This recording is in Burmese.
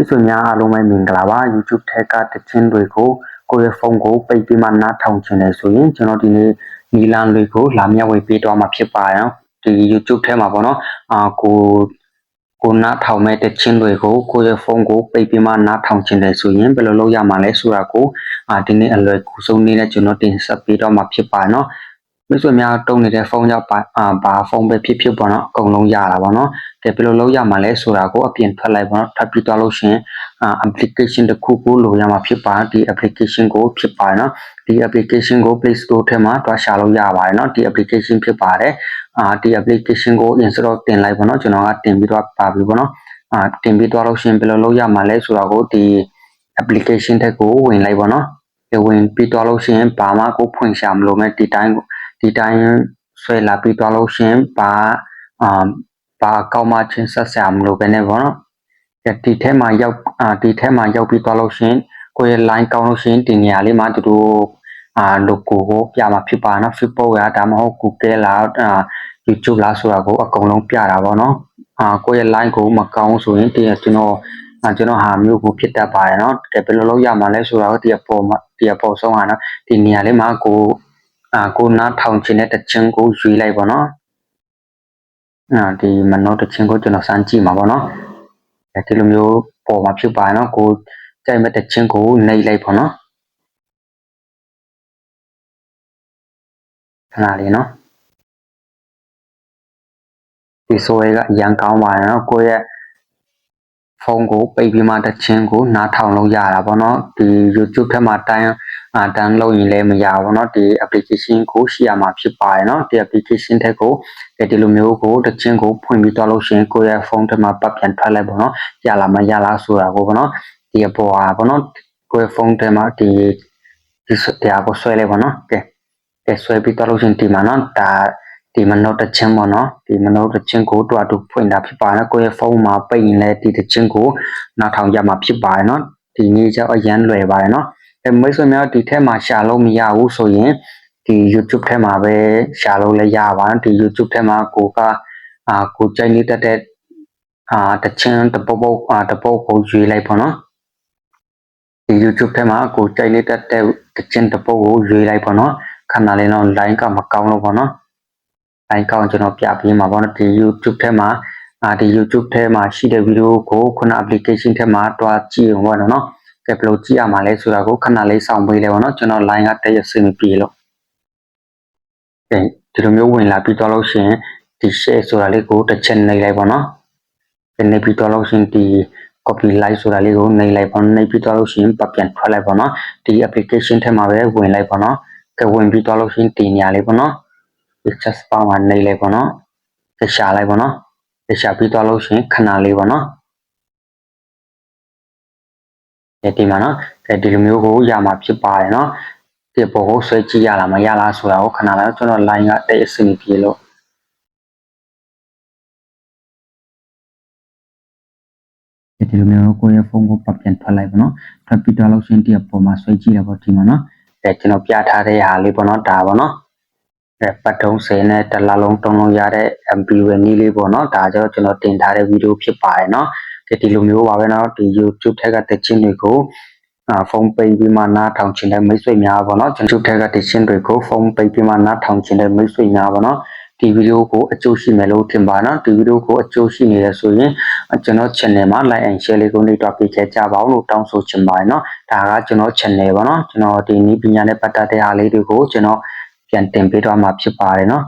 မိတ်ဆွေများအားလုံးပဲမင်္ဂလာပါ YouTube ထက်ကတခြင်းတွေကိုကိုယ့်ရဲ့ဖုန်းကိုပိတ်ပြီးမှနားထောင်ချင်တယ်ဆိုရင်ကျွန်တော်ဒီနေ့နီလန်တွေကိုလာမျှဝေပေးတော့မှာဖြစ်ပါရောဒီ YouTube ထဲမှာပေါ့နော်အာကိုကိုနားထောင်မဲ့တခြင်းတွေကိုကိုယ့်ရဲ့ဖုန်းကိုပိတ်ပြီးမှနားထောင်ချင်တယ်ဆိုရင်ဘယ်လိုလုပ်ရမှာလဲဆိုတာကိုအာဒီနေ့အလွယ်ကူဆုံးနည်းနဲ့ကျွန်တော်တင်ဆက်ပေးတော့မှာဖြစ်ပါနော် မိတ်ဆွေများတုံးနေတဲ့ဖုန်းရောက်ပါအာဘာဖုန်းပဲဖြစ်ဖြစ်ပေါ့နော်အကုန်လုံးရတာပေါ့နော်ကဲဘယ်လိုလုပ်ရမှာလဲဆိုတာကိုအပြင်ထွက်လိုက်ပေါ့နော်ထပ်ပြီးသွားလို့ရှိရင်အာ application တစ်ခုကိုလိုရမှာဖြစ်ပါဒီ application ကိုဖြစ်ပါနော်ဒီ application ကို Play Store ထဲမှာတွားရှာလို့ရပါတယ်နော်ဒီ application ဖြစ်ပါတယ်အာဒီ application ကို install တင်လိုက်ပေါ့နော်ကျွန်တော်ကတင်ပြီးတော့ပါပြီပေါ့နော်အာတင်ပြီးသွားလို့ရှိရင်ဘယ်လိုလုပ်ရမှာလဲဆိုတာကိုဒီ application တက်ကိုဝင်လိုက်ပေါ့နော်ဒီဝင်ပြီးသွားလို့ရှိရင်ဘာမှကိုဖွင့်ရှာမလို့မဲ့ဒီတိုင်း ဒီတိုင်းဆွဲလာပြီးသွားလို့ရှင်ဘာအာဘာကောက်မှချင်းဆက်ဆရာမလို့ပဲနဲ့ပေါ့နော်ဒီထဲမှာရောက်ဒီထဲမှာရောက်ပြီးသွားလို့ရှင်ကိုယ့်ရဲ့ line ကောက်လို့ရှင်ဒီနေရာလေးမှာသူတို့အာ logo ကိုပြမှာဖြစ်ပါနော် Facebook ကဒါမှမဟုတ် Google လားအာ YouTube လားဆိုတာကိုအကုန်လုံးပြတာပေါ့နော်အာကိုယ့်ရဲ့ line ကိုမကောက်ဆိုရင်တကယ်ကျွန်တော်အာကျွန်တော်ဟာမျိုးကိုဖြစ်တတ်ပါတယ်နော်တကယ်ဘယ်လိုလုပ်ရမှာလဲဆိုတာကိုတကယ်ပေါ်မှာတကယ်ပေါ်ဆုံးဟာနော်ဒီနေရာလေးမှာကို အာကိုနားထောင်ခြင်းနဲ့တခြင်းကိုရွေးလိုက်ပါနော်အာဒီမနောတခြင်းကိုကျွန်တော်စမ်းကြည့်မှာပေါ့နော်အဲဒီလိုမျိုးပေါ်မှာဖြစ်ပါနော်ကိုကြိုက်မဲ့တခြင်းကိုနှိပ်လိုက်ပါနော်ခဏလေးနော်ဒီဆိုရဲကအရန်ကောင်းပါရနော်ကိုရဲ့ဖုန်းကိုပိတ်ပြီးမှတခြင်းကိုနားထောင်လို့ရတာပေါ့နော်ဒီ YouTube ထဲမှာတိုင်း အာတန်းလို့ရင်လည်းမရဘူးเนาะဒီ application ကိုရှိရမှာဖြစ်ပါတယ်เนาะဒီ application ထက်ကိုဒီလိုမျိုးကိုတခြင်းကိုဖွင့်ပြီးတော့လို့ရှိရင်ကိုယ့်ရဲ့ဖုန်းထဲမှာပတ်ပြန်ထွက်လိုက်ပေါ့နော်ရလာမရလားဆိုတာကိုပေါ့နော်ဒီအပေါ်ဟာပေါ့နော်ကိုယ့်ရဲ့ဖုန်းထဲမှာဒီဒီတရားကိုဆွဲလိုက်ပေါ့နော်ကဲကဲဆွဲပြီးတော့လို့ရှိရင်ဒီမှာနော်ဒါဒီမနောတချင်းပေါ့နော်ဒီမနောတချင်းကိုတွားတူဖွင့်တာဖြစ်ပါတယ်ကိုယ့်ရဲ့ဖုန်းမှာပိတ်ရင်လည်းဒီတချင်းကိုနောက်ထောင်ရမှာဖြစ်ပါတယ်နော်ဒီနေ့ကျတော့အရန်လွယ်ပါတယ်နော် အဲမိတ်ဆွေများဒီထဲမှာရှာလို့မရဘူးဆိုရင်ဒီ YouTube ထဲမှာပဲရှာလို့လည်းရပါတယ်ဒီ YouTube ထဲမှာကိုကအာကိုကြိုက်နေတဲ့တဲ့အာတချင်းတပုတ်ပုတ်အာတပုတ်ကိုရွေးလိုက်ပေါ့နော်ဒီ YouTube ထဲမှာကိုကြိုက်နေတဲ့တဲ့တချင်းတပုတ်ကိုရွေးလိုက်ပေါ့နော်ခဏလေးတော့ line ကမကောင်းလို့ပေါ့နော် line ကောင်းကျွန်တော်ပြပေးမှာပေါ့နော်ဒီ YouTube ထဲမှာအာဒီ YouTube ထဲမှာရှိတဲ့ဗီဒီယိုကိုခုန application ထဲမှာတွားကြည့်အောင်ပေါ့နော် ကဲဘယ်လိုကြည့်ရမှာလဲဆိုတာကိုခဏလေးစောင့်ပေးလိုက်ပေါ့နော်ကျွန်တော် line ကတည့်ရစင်မပြေလို့ကဲဒီလိုမျိုးဝင်လာပြီးတော့လို့ရှိရင်ဒီ share ဆိုတာလေးကိုတစ်ချက်နှိပ်လိုက်ပေါ့နော်ဒီနှိပ်ပြီးတော့လို့ရှိရင်ဒီ copy like ဆိုတာလေးကိုနှိပ်လိုက်ပေါ့နှိပ်ပြီးတော့လို့ရှိရင်ပပြန်ထွက်လိုက်ပေါ့နော်ဒီ application ထဲမှာပဲဝင်လိုက်ပေါ့နော်ကဲဝင်ပြီးတော့လို့ရှိရင်ဒီနေရာလေးပေါ့နော် picture spam မှာနှိပ်လိုက်ပေါ့နော်ရှာလိုက်ပေါ့နော်ရှာပြီးတော့လို့ရှိရင်ခဏလေးပေါ့နော် ဒီမှာနော်ဒီလိုမျိုးကိုရမှာဖြစ်ပါတယ်နော်ဒီပေါ်ကိုဆွဲကြည့်ရလားမရလားဆိုတာကိုခဏလေးကျွန်တော် line ကတဲ့အစင်ပြေလို့ဒီလိုမျိုးကိုယ့်ရဲ့ဖုန်းကိုပတ်ပြန်ထွက်လိုက်ပါတော့ထွက်ပြီးတော့လို့ရှိရင်ဒီအပေါ်မှာဆွဲကြည့်ရပါဒီမှာနော်အဲကျွန်တော်ပြထားတဲ့ဟာလေးပေါ့နော်ဒါပေါ့နော်အဲပတ်ထုံးစင်နဲ့တစ်လားလုံးတုံးလုံးရတဲ့ MP ဝယ်နည်းလေးပေါ့နော်ဒါကြောင့်ကျွန်တော်တင်ထားတဲ့ဗီဒီယိုဖြစ်ပါတယ်နော် ဒီလိုမျိုးပါပဲနော်ဒီ YouTube ထက်ကတခြင်းတွေကိုအာဖုန်းပိတ်ပြီးမှနားထောင်ခြင်းတဲ့မိတ်ဆွေများပေါ့နော်ကျွန်တော်ထက်ကတခြင်းတွေကိုဖုန်းပိတ်ပြီးမှနားထောင်ခြင်းတဲ့မိတ်ဆွေများပေါ့နော်ဒီဗီဒီယိုကိုအကျိုးရှိမယ်လို့ထင်ပါနော်ဒီဗီဒီယိုကိုအကျိုးရှိနေရဆိုရင်ကျွန်တော် channel မှာ like and share လေးကိုနှိပ်တော့ပေးခဲ့ကြပါအောင်လို့တောင်းဆိုချင်ပါတယ်နော်ဒါကကျွန်တော် channel ပေါ့နော်ကျွန်တော်ဒီနည်းပညာနဲ့ပတ်သက်တဲ့အားလေးတွေကိုကျွန်တော်ပြန်တင်ပေးတော့မှာဖြစ်ပါတယ်နော်